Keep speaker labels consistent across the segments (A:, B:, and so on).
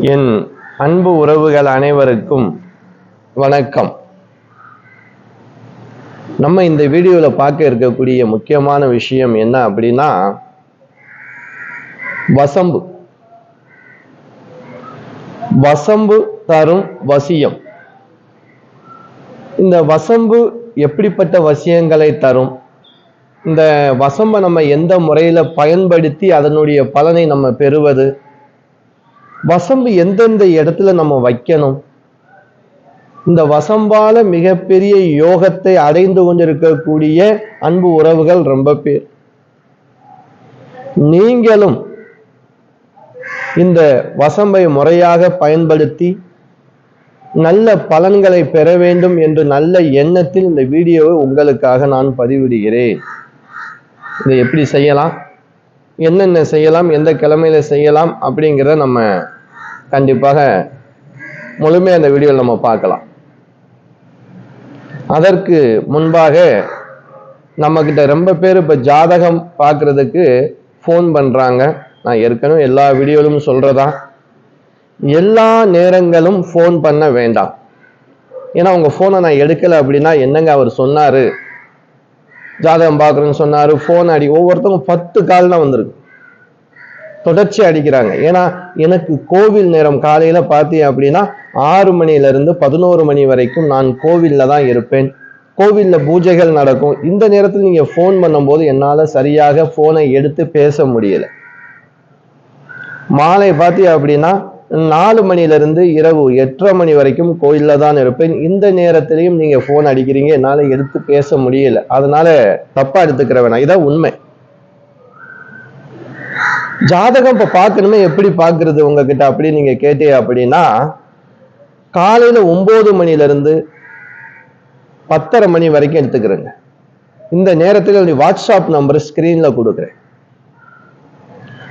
A: என் அன்பு உறவுகள் அனைவருக்கும் வணக்கம். நம்ம இந்த வீடியோவில் பார்க்க இருக்கக்கூடிய முக்கியமான விஷயம் என்ன அப்படின்னா வசம்பு. வசம்பு தரும் வசியம். இந்த வசம்பு எப்படிப்பட்ட வசியங்களை தரும்? இந்த வசம்பை நம்ம எந்த முறையில் பயன்படுத்தி அதனுடைய பலனை நம்ம பெறுவது? வசம்பு எந்தெந்த இடத்துல நம்ம வைக்கணும்? இந்த வசம்பால மிகப்பெரிய யோகத்தை அடைந்து கொண்டிருக்கக்கூடிய அன்பு உறவுகள் ரொம்ப பேர். நீங்களும் இந்த வசம்பை முறையாக பயன்படுத்தி நல்ல பலன்களை பெற வேண்டும் என்று நல்ல எண்ணத்தில் இந்த வீடியோவை உங்களுக்காக நான் பதிவிடுகிறேன். இதை எப்படி செய்யலாம்? என்னென்ன செய்யலாம் எந்த கிழமையில செய்யலாம் அப்படிங்கிறத நம்ம கண்டிப்பாக முழுமையாக அந்த வீடியோவில் நம்ம பார்க்கலாம். அதற்கு முன்பாக நம்மக்கிட்ட ரொம்ப பேர் இப்போ ஜாதகம் பார்க்குறதுக்கு ஃபோன் பண்ணுறாங்க நான் ஏற்கனவே எல்லா வீடியோவிலும் சொல்கிறதா எல்லா நேரங்களும் ஃபோன் பண்ண வேண்டாம். ஏன்னா உங்கள் ஃபோனை நான் எடுக்கலை அப்படின்னா என்னங்க அவர் சொன்னார்? ஜாதகம் பார்க்குறேன்னு சொன்னார் ஃபோன் அடி ஒவ்வொருத்தவங்க பத்து கால் தான் வந்திருக்கு. தொடர்ச்சி அடிக்கிறாங்க. ஏன்னா எனக்கு கோவில் நேரம் காலையில் பார்த்தீங்க அப்படின்னா ஆறு மணில பதினோரு மணி வரைக்கும் நான் கோவில்ல தான் இருப்பேன். கோவிலில் பூஜைகள் நடக்கும். இந்த நேரத்தில் நீங்கள் ஃபோன் பண்ணும்போது என்னால் சரியாக ஃபோனை எடுத்து பேச முடியல. மாலை பார்த்தீங்க அப்படின்னா நாலு மணிலருந்து இரவு எட்டரை மணி வரைக்கும் கோயிலில் தான் இருப்பேன். இந்த நேரத்திலையும் நீங்கள் ஃபோன் அடிக்கிறீங்க. என்னால் எடுத்து பேச முடியல. அதனால தப்பாக எடுத்துக்கிற வேணாம். இதான் உண்மை. ஜாதகம் இப்போ பார்க்கணுமே எப்படி பார்க்குறது உங்ககிட்ட அப்படி நீங்கள் கேட்டீங்க அப்படின்னா காலையில் ஒம்பது மணிலேருந்து பத்தரை மணி வரைக்கும் எடுத்துக்கிறேங்க. இந்த நேரத்தில் வாட்ஸ்அப் நம்பர் ஸ்க்ரீனில் கொடுக்குறேன்.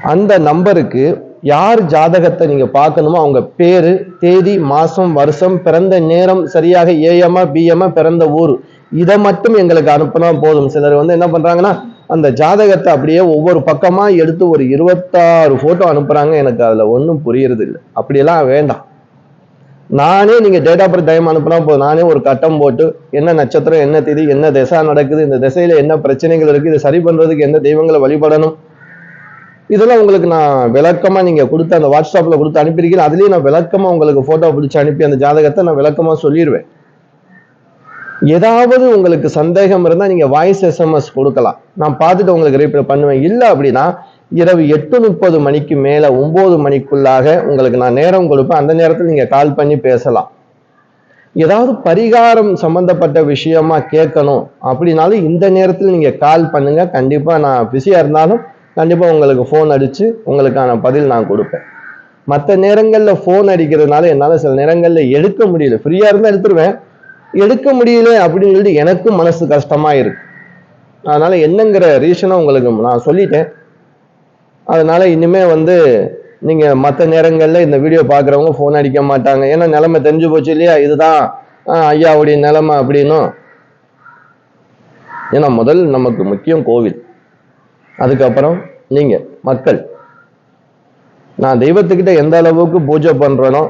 A: அந்த நம்பருக்கு யார் ஜாதகத்தை நீங்க பார்க்கணுமோ அவங்க பேரு தேதி மாசம் வருஷம் பிறந்த நேரம் சரியாக ஏஎம்மா பிஎம்மா பிறந்த ஊர். இதை மட்டும் எங்களுக்கு அனுப்பினா போதும். சிலர் வந்து என்ன பண்றாங்கன்னா அந்த ஜாதகத்தை அப்படியே ஒவ்வொரு பக்கமா எடுத்து ஒரு இருபத்தாறு போட்டோ அனுப்புறாங்க. எனக்கு அதுல ஒன்றும் புரியறது இல்லை அப்படியெல்லாம் வேண்டாம். நானே நீங்க டேட் ஆஃப் பர்த் டைம் அனுப்புனா போதும். நானே ஒரு கட்டம் போட்டு என்ன நட்சத்திரம் என்ன திதி என்ன திசை நடக்குது இந்த திசையில என்ன பிரச்சனைகள் இருக்கு இதை சரி பண்றதுக்கு எந்த தெய்வங்களை வழிபடணும் இதெல்லாம் உங்களுக்கு நான் விளக்கமாக நீங்கள் கொடுத்து அந்த வாட்ஸ்அப்பில் கொடுத்து அனுப்பியிருக்கீங்க அதுலேயும் நான் விளக்கமாக உங்களுக்கு ஃபோட்டோ பிடிச்சி அனுப்பி அந்த ஜாதகத்தை நான் விளக்கமாக சொல்லிடுவேன் ஏதாவது உங்களுக்கு சந்தேகம் இருந்தால் நீங்கள் வாய்ஸ் எஸ்எம்எஸ் கொடுக்கலாம். நான் பார்த்துட்டு உங்களுக்கு ரிப்ளை பண்ணுவேன். இல்லை அப்படின்னா இரவு எட்டு முப்பது மணிக்கு மேலே ஒம்பது மணிக்குள்ளாக உங்களுக்கு நான் நேரம் கொடுப்பேன். அந்த நேரத்தில் நீங்கள் கால் பண்ணி பேசலாம். ஏதாவது பரிகாரம் சம்பந்தப்பட்ட விஷயமா கேட்கணும் அப்படின்னாலும் இந்த நேரத்தில் நீங்கள் கால் பண்ணுங்கள் கண்டிப்பாக நான் பிஸியாக இருந்தாலும் கண்டிப்பாக உங்களுக்கு ஃபோன் அடித்து உங்களுக்கான பதில் நான் கொடுப்பேன். மற்ற நேரங்களில் ஃபோன் அடிக்கிறதுனால என்னால் சில நேரங்களில் எடுக்க முடியல. ஃப்ரீயாக இருந்தால் எடுத்துருவேன். எடுக்க முடியல அப்படின்னு சொல்லிட்டு எனக்கும் மனசு கஷ்டமாக இருக்கு. அதனால் என்னங்கிற ரீசனை உங்களுக்கு நான் சொல்லிட்டேன். அதனால் இனிமேல் வந்து நீங்கள் மற்ற நேரங்களில் இந்த வீடியோ பார்க்குறவங்க ஃபோன் அடிக்க மாட்டாங்க. ஏன்னா நிலமை தெரிஞ்சு போச்சு இல்லையா? இதுதான் ஐயாவுடைய நிலமை அப்படின்னும். ஏன்னா முதல் நமக்கு முக்கியம் கோவில். அதுக்கப்புறம் நீங்க மக்கள். நான் தெய்வத்துக்கிட்ட எந்த அளவுக்கு பூஜை பண்றேனோ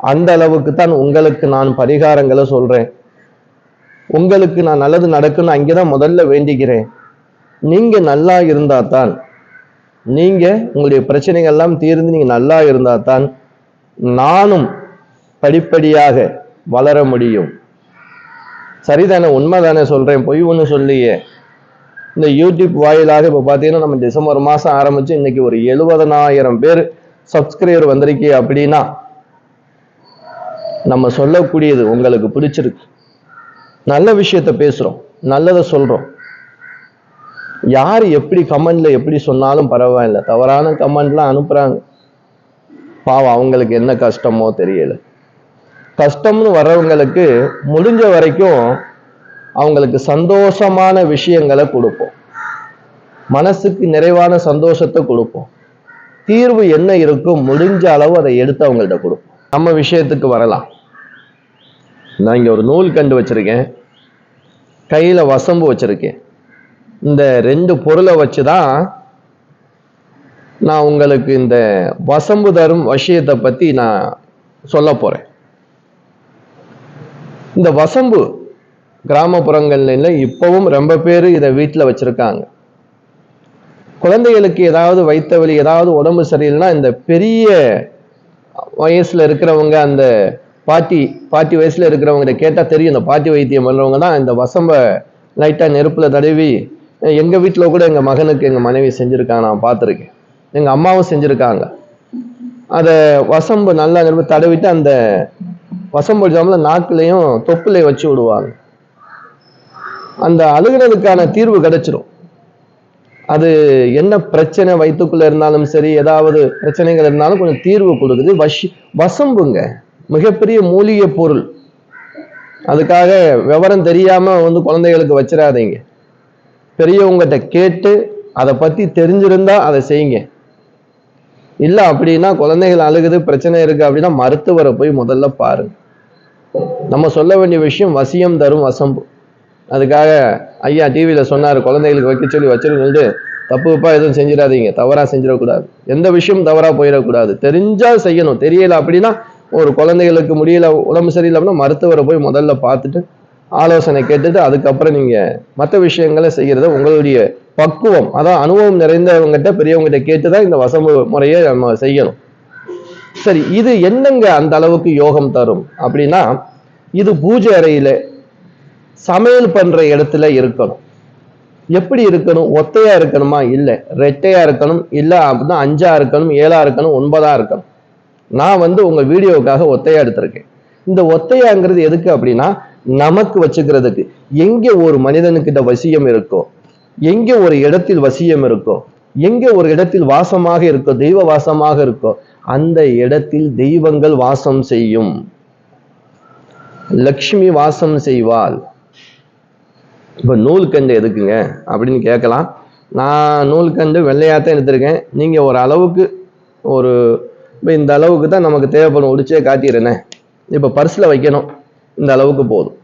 A: அந்த அளவுக்கு தான் உங்களுக்கு நான் பரிகாரங்களை சொல்றேன். உங்களுக்கு நான் நல்லது நடக்குன்னு அங்கேதான் முதல்ல வேண்டிக்கிறேன். நீங்க நல்லா இருந்தா தான் நீங்க உங்களுடைய பிரச்சனைகள் எல்லாம் தீர்ந்து நீங்க நல்லா இருந்தா தான் நானும் படிப்படியாக வளர முடியும். சரிதானே? உண்மைதானே சொல்றேன்? பொய் ஒன்று சொல்லியே. இந்த யூடியூப் வாயிலாக இப்போ பார்த்தீங்கன்னா நம்ம டிசம்பர் மாதம் ஆரம்பித்து இன்னைக்கு ஒரு எழுபதனாயிரம் பேர் சப்ஸ்கிரைபர் வந்திருக்கே அப்படின்னா நம்ம சொல்லக்கூடியது உங்களுக்கு பிடிச்சிருக்கு. நல்ல விஷயத்த பேசுகிறோம் நல்லதை சொல்கிறோம் யார் எப்படி கமெண்ட்ல எப்படி சொன்னாலும் பரவாயில்ல. தவறான கமெண்ட்லாம் அனுப்புகிறாங்க பாவம் அவங்களுக்கு என்ன கஷ்டமோ தெரியல. கஷ்டம்னு வர்றவங்களுக்கு முடிஞ்ச வரைக்கும் அவங்களுக்கு சந்தோஷமான விஷயங்களை கொடுப்போம். மனசுக்கு நிறைவான சந்தோஷத்தை கொடுப்போம். தீர்வு என்ன இருக்கும் முடிஞ்ச அளவு அதை எடுத்து அவங்கள்ட்ட கொடுப்போம். நம்ம விஷயத்துக்கு வரலாம். நான் இங்கே ஒரு நூல் கண்டு வச்சிருக்கேன். கையில் வசம்பு வச்சுருக்கேன். இந்த ரெண்டு பொருளை வச்சு தான் நான் உங்களுக்கு இந்த வசம்பு தரும் விஷயத்தை பற்றி நான் சொல்ல போகிறேன் இந்த வசம்பு கிராமப்புறங்கள்ல இப்பவும் ரொம்ப பேர் இதை வீட்டில் வச்சிருக்காங்க. குழந்தைகளுக்கு ஏதாவது வைத்த வழி ஏதாவது உடம்பு சரியில்லைன்னா இந்த பெரிய வயசுல இருக்கிறவங்க அந்த பாட்டி பாட்டி வயசுல இருக்கிறவங்க கேட்டால் தெரியும். இந்த பாட்டி வைத்தியம் பண்ணுறவங்க தான் இந்த வசம்ப லைட்டாக நெருப்பில் தடவி எங்கள் வீட்டில் கூட எங்கள் மகனுக்கு எங்கள் மனைவி செஞ்சுருக்காங்க நான் பார்த்துருக்கேன் எங்கள் அம்மாவும் செஞ்சுருக்காங்க. அதை வசம்பு நல்லா நெருப்பு தடவிட்டு அந்த வசம்பு ஜாமில் நாக்குலேயும் தொப்புலையும் வச்சு விடுவாங்க. அந்த அழுகுனதுக்கான தீர்வு கிடைச்சிரும். அது என்ன பிரச்சனை வயிற்றுக்குள்ள இருந்தாலும் சரி ஏதாவது பிரச்சனைகள் இருந்தாலும் கொஞ்சம் தீர்வு கொடுக்குது. வஷ் வசம்புங்க. மிகப்பெரிய மூலிகை பொருள். அதுக்காக விவரம் தெரியாம வந்து குழந்தைகளுக்கு வச்சிடாதீங்க பெரியவங்ககிட்ட கேட்டு அதை பத்தி தெரிஞ்சிருந்தா அதை செய்யுங்க. இல்ல அப்படின்னா குழந்தைகள் அழுகுது பிரச்சனை இருக்கு அப்படின்னா மருத்துவரை போய் முதல்ல பாருங்க. நம்ம சொல்ல வேண்டிய விஷயம் வசியம் தரும் வசம்பு. அதுக்காக ஐயா டிவியில் சொன்னார் குழந்தைகளுக்கு வைக்க சொல்லி வச்சிருந்துட்டு தப்புப்பா எதுவும் செஞ்சிடாதீங்க. தவறாக செஞ்சிடக்கூடாது. எந்த விஷயம் தவறாக போயிடக்கூடாது. தெரிஞ்சால் செய்யணும். தெரியல அப்படின்னா ஒரு குழந்தைகளுக்கு முடியல உடம்பு சரியில்லை அப்படின்னா மருத்துவரை போய் முதல்ல பார்த்துட்டு ஆலோசனை கேட்டுட்டு அதுக்கப்புறம் நீங்கள் மற்ற விஷயங்களை செய்கிறத உங்களுடைய பக்குவம் அதான் அனுபவம் நிறைந்தவங்ககிட்ட பெரியவங்ககிட்ட கேட்டு தான் இந்த வசம்பு முறையை நம்ம செய்யணும். சரி இது என்னங்க அந்த அளவுக்கு யோகம் தரும் அப்படின்னா இது பூஜை அறையில சமையல் பண்ற இடத்துல இருக்கணும். எப்படி இருக்கணும்? ஒத்தையா இருக்கணுமா? இல்லை. ரெட்டையா இருக்கணும்? இல்லை. அப்படின்னா அஞ்சா இருக்கணும்? ஏழா இருக்கணும்? ஒன்பதா இருக்கணும். நான் வந்து உங்க வீடியோவுக்காக ஒத்தையா எடுத்திருக்கேன். இந்த ஒத்தையாங்கிறது எதுக்கு அப்படின்னா நமக்கு வச்சுக்கிறதுக்கு எங்க ஒரு மனிதனுக்கிட்ட வசியம் இருக்கோ எங்க ஒரு இடத்தில் வசியம் இருக்கோ எங்க ஒரு இடத்தில் வாசமாக இருக்கோ தெய்வ வாசமாக இருக்கோ அந்த இடத்தில் தெய்வங்கள் வாசம் செய்யும். லக்ஷ்மி வாசம் செய்வாள். இப்போ நூல்கண்டு எதுக்குங்க? அப்படின்னு கேட்கலாம். நான் நூல்கண்டு வெள்ளையாக தான் எடுத்திருக்கேன். நீங்கள் ஒரு அளவுக்கு ஒரு இப்போ இந்த அளவுக்கு தான் நமக்கு தேவைப்படும். உடிச்சே காட்டிடுறேனே. இப்போ பர்ஸில் வைக்கணும். இந்த அளவுக்கு போதும்.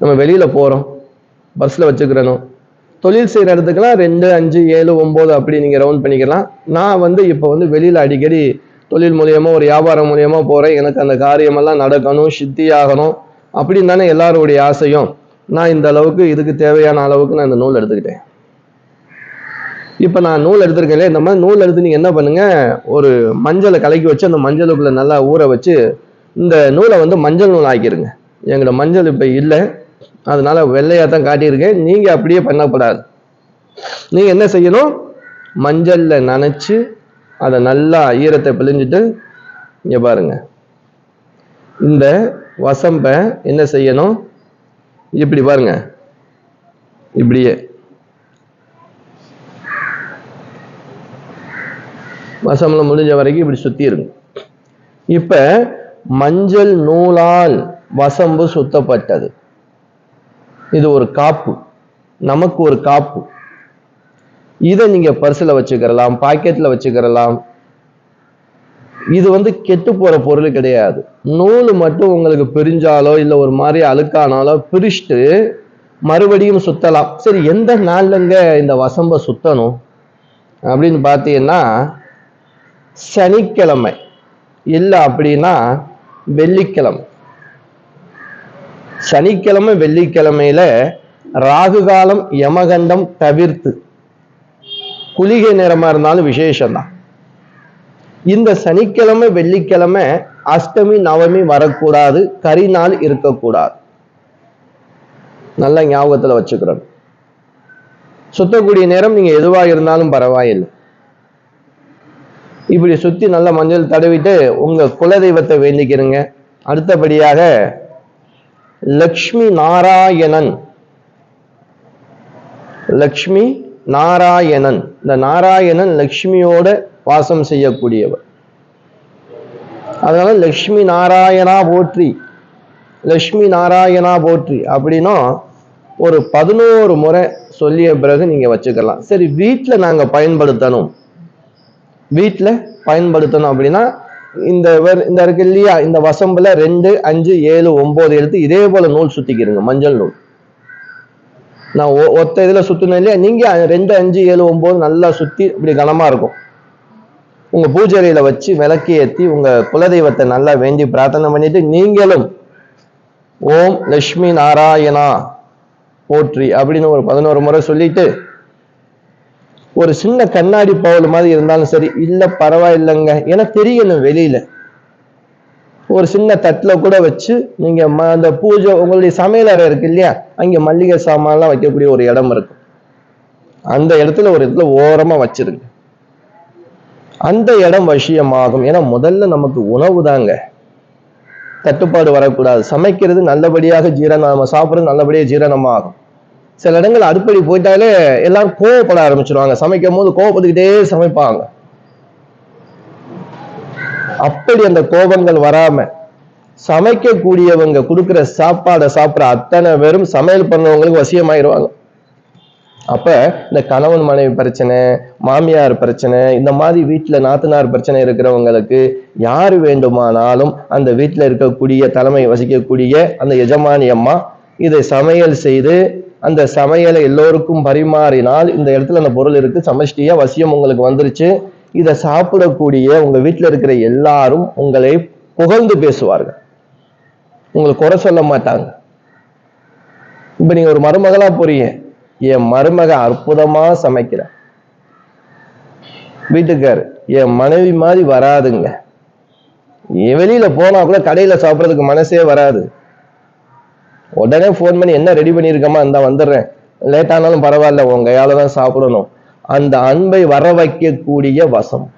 A: நம்ம வெளியில் போகிறோம் பர்ஸில் வச்சுக்கிறணும். தொழில் செய்கிற இடத்துக்குலாம் ரெண்டு அஞ்சு ஏழு ஒம்பது அப்படி நீங்கள் ரவுண்ட் பண்ணிக்கலாம். நான் வந்து இப்போ வந்து வெளியில் அடிக்கடி தொழில் மூலியமாக ஒரு வியாபாரம் மூலியமாக போகிறேன் எனக்கு அந்த காரியமெல்லாம் நடக்கணும் சித்தி ஆகணும் அப்படின்னு தானே எல்லாருடைய ஆசையும். நான் இந்த அளவுக்கு இதுக்கு தேவையான அளவுக்கு நான் இந்த நூல் எடுத்துக்கிட்டேன். இப்போ நான் நூல் எடுத்திருக்கேன் இந்த மாதிரி நூல் எடுத்து நீங்கள் என்ன பண்ணுங்கள் ஒரு மஞ்சளை கலக்கி வச்சு அந்த மஞ்சளுக்குள்ள நல்லா ஊற வச்சு இந்த நூலை வந்து மஞ்சள் நூல் ஆக்கிடுங்க எங்களோட மஞ்சள் இப்போ இல்லை. அதனால் வெள்ளையாக தான் காட்டியிருக்கேன். நீங்கள் அப்படியே பண்ணக்கூடாது. நீங்கள் என்ன செய்யணும் மஞ்சளில் நனைச்சி அதை நல்லா ஈரத்தை பிழிஞ்சிட்டு இங்கே பாருங்க. இந்த வசம்பை என்ன செய்யணும் இப்படி பாருங்க. இப்படியே. வசம்ல முடிஞ்ச வரைக்கும் இப்படி சுத்தி இருக்கும் இப்ப மஞ்சள் நூலால் வசம்பு சுத்தப்பட்டது. இது ஒரு காப்பு. நமக்கு ஒரு காப்பு. இதை நீங்க பர்சில் வச்சுக்கிறலாம் பாக்கெட்ல வச்சுக்கிறலாம் இது வந்து கெட்டு போற பொருள் கிடையாது. நூல் மட்டும் உங்களுக்கு பிரிஞ்சாலோ இல்லை ஒரு மாதிரி அழுக்கானாலோ பிரிச்சுட்டு மறுபடியும் சுத்தலாம். சரி எந்த நாள்லங்க இந்த வசம்ப சுத்தணும்? அப்படின்னு பார்த்தீங்கன்னா சனிக்கிழமை. இல்லை அப்படின்னா வெள்ளிக்கிழமை. சனிக்கிழமை வெள்ளிக்கிழமையில ராகு காலம் யமகண்டம் தவிர்த்து. குளிகை நேரமா இருந்தாலும் விசேஷம்தான். இந்த சனிக்கிழமை வெள்ளிக்கிழமை அஷ்டமி நவமி வரக்கூடாது. கரி நாள் இருக்கக்கூடாது. நல்ல ஞாபகத்துல வச்சுக்கிறோம் சுத்தக்கூடிய நேரம் நீங்க எதுவா இருந்தாலும் பரவாயில்லை. இப்படி சுத்தி நல்ல மஞ்சள் தடவிட்டு உங்க குலதெய்வத்தை வேண்டிக்கிறங்க. அடுத்தபடியாக லக்ஷ்மி நாராயணன். லக்ஷ்மி நாராயணன். இந்த நாராயணன் லக்ஷ்மியோட வாசம் செய்யக்கூடியவர். அதனால லக்ஷ்மி நாராயணா போற்றி லக்ஷ்மி நாராயணா போற்றி அப்படின்னா ஒரு பதினோரு முறை சொல்லிய பிறகு நீங்க வச்சுக்கலாம். சரி வீட்டில் நாங்கள் பயன்படுத்தணும். வீட்டில் பயன்படுத்தணும் அப்படின்னா இந்த இந்த இருக்கு இல்லையா இந்த வசம்புல ரெண்டு அஞ்சு ஏழு ஒன்பது எடுத்து இதே போல நூல் சுத்திக்கிறங்க மஞ்சள் நூல். நான் ஒ- ஒத்த இதில் சுத்தினேன் இல்லையா நீங்க ரெண்டு அஞ்சு ஏழு ஒன்பது நல்லா சுத்தி இப்படி கனமா இருக்கும். உங்க பூஜை வச்சு விளக்கு ஏத்தி உங்க குலதெய்வத்தை நல்லா வேண்டி பிரார்த்தனை பண்ணிட்டு நீங்களும் ஓம் லட்சுமி நாராயணா போற்றி அப்படின்னு ஒரு பதினோரு முறை சொல்லிட்டு ஒரு சின்ன கண்ணாடி பவுல் மாதிரி இருந்தாலும் சரி இல்ல பரவாயில்லைங்க. ஏன்னா தெரியணும் வெளியில. ஒரு சின்ன தட்டுல கூட வச்சு நீங்க ம- அந்த பூஜை உங்களுடைய சமையல் அறை இருக்கு இல்லையா? அங்க மல்லிகை சாமான்லாம் வைக்கக்கூடிய ஒரு இடம் இருக்கும். அந்த இடத்துல ஒரு இடத்துல ஓரமா வச்சிருங்க. அந்த இடம் வசியமாகும். ஏன்னா முதல்ல நமக்கு உணவு தாங்க. தட்டுப்பாடு வரக்கூடாது. சமைக்கிறது நல்லபடியாக ஜீரணம் நம்ம சாப்பிட்றது நல்லபடியாக ஜீரணமாகும். சில இடங்கள் அடுப்படி போயிட்டாலே எல்லாரும் கோவப்பட ஆரம்பிச்சிருவாங்க. சமைக்கும் போது கோவப்பட்டுக்கிட்டே சமைப்பாங்க. அப்படி அந்த கோபங்கள் வராம சமைக்கக்கூடியவங்க கொடுக்குற சாப்பாடை சாப்பிட்ற அத்தனை பேரும் சமையல் பண்ணவங்களுக்கு வசியமாயிருவாங்க. அப்போ இந்த கணவன் மனைவி பிரச்சனை மாமியார் பிரச்சனை இந்த மாதிரி வீட்டில் நாத்தனார் பிரச்சனை இருக்கிறவங்களுக்கு யார் வேண்டுமானாலும் அந்த வீட்டில் இருக்கக்கூடிய தலைமை வசிக்கக்கூடிய அந்த எஜமானி அம்மா இதை சமையல் செய்து அந்த சமையலை எல்லோருக்கும் பரிமாறினால் இந்த இடத்துல அந்த பொருள் இருக்குது சமஷ்டியாக வசியம் உங்களுக்கு வந்துருச்சு. இதை சாப்பிடக்கூடிய உங்கள் வீட்டில் இருக்கிற எல்லாரும் உங்களை புகழ்ந்து பேசுவார்கள். உங்களை குறை சொல்ல மாட்டாங்க. இப்போ நீங்கள் ஒரு மருமகளாக போறீங்க. என் மருமக அற்புதமா சமைக்கிற. வீட்டுக்காரு என் மனைவி மாதிரி வராதுங்க. என் வெளியில போனா கூட கடையில சாப்பிட்றதுக்கு மனசே வராது. உடனே ஃபோன் பண்ணி என்ன ரெடி பண்ணியிருக்கமா இந்தா வந்துடுறேன். லேட் ஆனாலும் பரவாயில்ல உன் கையால தான் சாப்பிடணும். அந்த அன்பை வர வைக்கக்கூடிய வசம்.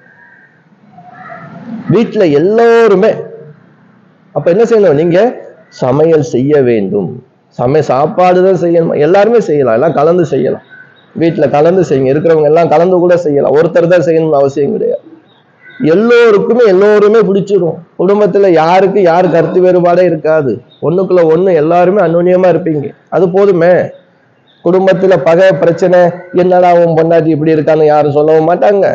A: வீட்டுல எல்லோருமே அப்ப என்ன செய்யணும்? நீங்க சமையல் செய்ய வேண்டும். சமை சாப்பாடு தான் செய்யணும். எல்லாருமே செய்யலாம். எல்லாம் கலந்து செய்யலாம். வீட்டில் கலந்து செய்யுங்க. இருக்கிறவங்க எல்லாம் கலந்து கூட செய்யலாம். ஒருத்தர் தான் செய்யணும்னு அவசியம் கிடையாது. எல்லோருக்குமே எல்லோருமே பிடிச்சிரும். குடும்பத்தில் யாருக்கு யார் கருத்து வேறுபாடே இருக்காது. ஒன்றுக்குள்ள ஒன்று எல்லாருமே அந்நுன்யமாக இருப்பீங்க. அது போதுமே. குடும்பத்தில் பகை பிரச்சனை என்னடா உன் பொண்டாட்டி இப்படி இருக்கான்னு யாரும் சொல்லவும் மாட்டாங்க.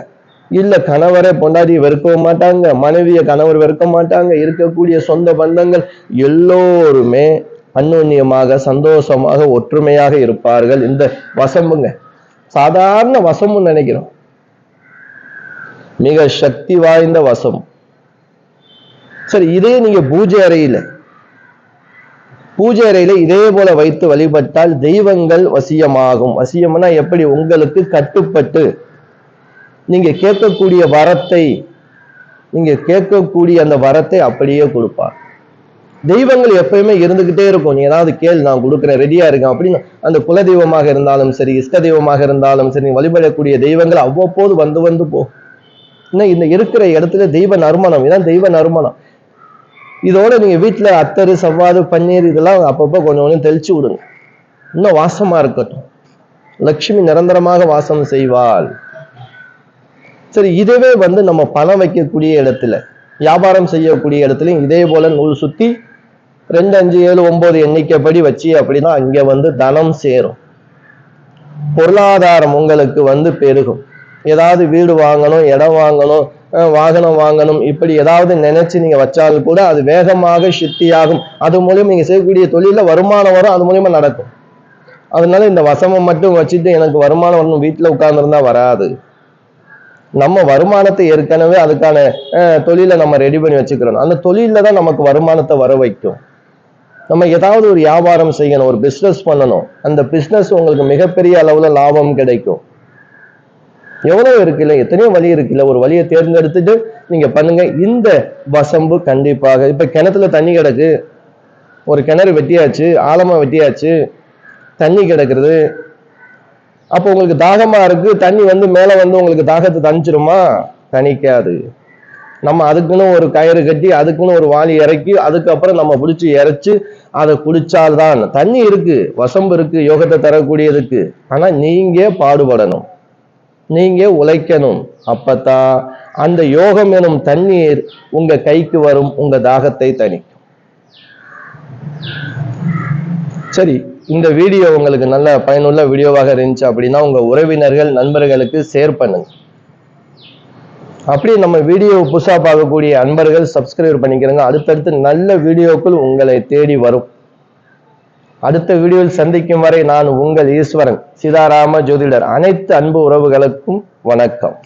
A: இல்லை கணவரை பொண்டாட்டி வெறுக்கவும் மாட்டாங்க. மனைவியை கணவர் வெறுக்க மாட்டாங்க. இருக்கக்கூடிய சொந்த பந்தங்கள் எல்லோருமே அந்யோன்யமாக சந்தோஷமாக ஒற்றுமையாக இருப்பார்கள். இந்த வசம்புங்க. சாதாரண வசம்னு நினைக்கிறோம். மிக சக்தி வாய்ந்த வசம். சரி இதே நீங்க பூஜை அறையில பூஜை அறையில இதே போல வைத்து வழிபட்டால் தெய்வங்கள் வசியமாகும். வசியம்னா எப்படி? உங்களுக்கு கட்டுப்பட்டு. நீங்க கேட்கக்கூடிய வரத்தை நீங்க கேட்கக்கூடிய அந்த வரத்தை அப்படியே கொடுப்பார். தெய்வங்கள் எப்பயுமே இருந்துகிட்டே இருக்கும். நீ ஏதாவது கேள் நான் கொடுக்குறேன் ரெடியா இருக்கேன் அப்படின்னு அந்த குல தெய்வமாக இருந்தாலும் சரி இஷ்ட தெய்வமாக இருந்தாலும் சரி வழிபடக்கூடிய தெய்வங்கள் அவ்வப்போது வந்து வந்து போ. இன்னும் இந்த இருக்கிற இடத்துல தெய்வ நறுமணம் இதான் தெய்வ நறுமணம். இதோட நீங்க வீட்டுல அத்தரு சவ்வாது பன்னீர் இதெல்லாம் அப்பப்போ கொஞ்சம் கொஞ்சம் தெளிச்சு விடுங்க. இன்னும் வாசமா இருக்கட்டும். லக்ஷ்மி நிரந்தரமாக வாசம் செய்வாள். சரி இதுவே வந்து நம்ம பணம் வைக்கக்கூடிய இடத்துல வியாபாரம் செய்யக்கூடிய இடத்துலையும் இதே போல நூல் சுத்தி ரெண்டு அஞ்சு ஏழு ஒன்பது எண்ணிக்கைப்படி வச்சு அப்படின்னா அங்க வந்து தனம் சேரும். பொருளாதாரம் உங்களுக்கு வந்து பெருகும். ஏதாவது வீடு வாங்கணும் இடம் வாங்கணும் வாகனம் வாங்கணும் இப்படி ஏதாவது நினைச்சு நீங்க வச்சாலும் கூட அது வேகமாக சித்தியாகும். அது மூலியம் நீங்க செய்யக்கூடிய தொழில வருமானம் வரும் அது மூலியமா நடக்கும். அதனால இந்த வசமம் மட்டும் வச்சுட்டு எனக்கு வருமானம் வரணும் வீட்டுல உட்கார்ந்துருந்தா வராது. நம்ம வருமானத்தை ஏற்கனவே அதுக்கான தொழிலை நம்ம ரெடி பண்ணி வச்சுக்கிறோம். அந்த தொழில தான் நமக்கு வருமானத்தை வர வைக்கும். நம்ம ஏதாவது ஒரு வியாபாரம் செய்யணும் ஒரு பிஸ்னஸ் பண்ணணும். அந்த பிஸ்னஸ் உங்களுக்கு மிகப்பெரிய அளவில் லாபம் கிடைக்கும். எவ்வளோ இருக்குல்ல எத்தனையோ வழி இருக்குல்ல ஒரு வழியை தேர்ந்தெடுத்துட்டு நீங்கள் பண்ணுங்க. இந்த வசம்பு கண்டிப்பாக இப்போ கிணத்துல தண்ணி கிடக்கு. ஒரு கிணறு வெட்டியாச்சு ஆழமாக வெட்டியாச்சு தண்ணி கிடக்குறது அப்போ உங்களுக்கு தாகமாக இருக்குது தண்ணி வந்து மேலே வந்து உங்களுக்கு தாகத்தை தணிச்சிருமா? தணிக்காது. நம்ம அதுக்குன்னு ஒரு கயிறு கட்டி அதுக்குன்னு ஒரு வாளி இறக்கி அதுக்கப்புறம் நம்ம பிடிச்சி இறைச்சி அதை குடிச்சால்தான். தண்ணி இருக்கு வசம்பு இருக்கு யோகத்தை தரக்கூடியதுக்கு. ஆனா நீங்க பாடுபடணும். நீங்க உழைக்கணும். அப்பத்தான் அந்த யோகம் எனும் தண்ணீர் உங்க கைக்கு வரும் உங்க தாகத்தை தணிக்கும். சரி இந்த வீடியோ உங்களுக்கு நல்ல பயனுள்ள வீடியோவாக இருந்துச்சு அப்படின்னா உங்க உறவினர்கள் நண்பர்களுக்கு ஷேர் பண்ணுங்க. அப்படியே நம்ம வீடியோ புதுசாக பார்க்கக்கூடிய அன்பர்கள் சப்ஸ்கிரைப் பண்ணிக்கிறங்க. அடுத்தடுத்து நல்ல வீடியோக்கள் உங்களை தேடி வரும். அடுத்த வீடியோவில் சந்திக்கும் வரை நான் உங்கள் ஈஸ்வரன் சீதாராம ஜோதிடர். அனைத்து அன்பு உறவுகளுக்கும் வணக்கம்.